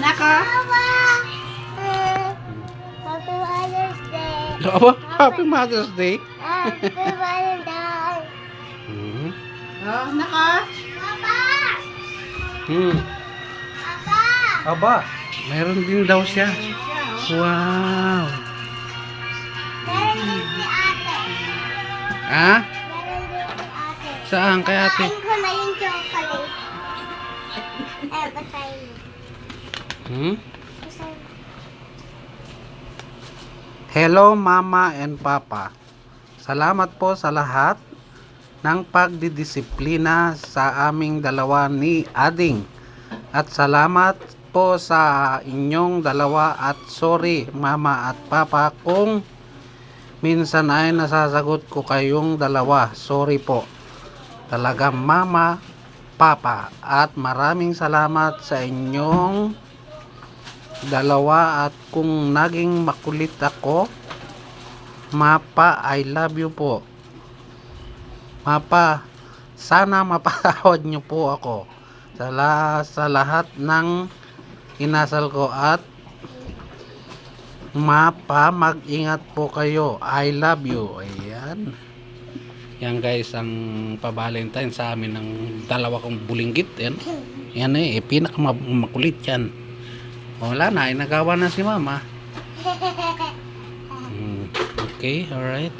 Nako. Eh, Happy Mother's Day. Apa? Happy Mother's Day. Happy Mother's Day. Oh, nako. Papa. Hmm. Papa. Aba, meron din daw siya. Oh. Wow. Meron si ate. Ha? Meron din si ate. Saan kay ate? Kain ko na yung chocolate. Eh, patayin mo. Hello Mama and Papa. Salamat po sa lahat ng pagdidisiplina sa aming dalawa ni Ading. At salamat po sa inyong dalawa at sorry Mama at Papa kung minsan ay nasasagot ko kayong dalawa. Sorry po. Talaga Mama, Papa at maraming salamat sa inyong dalawa at kung naging makulit ako mapa I love you po. Mapa sana mapatawad niyo po ako sa, la, sa lahat ng inasal ko at mapa mag-ingat po kayo. I love you. Ayan. Yan guys ang pa-valentine sa amin ng dalawa kong bulinggit. Yan yan eh pinakamakulit yan wala na, inagawa na si mama. Hmm, Okay, alright.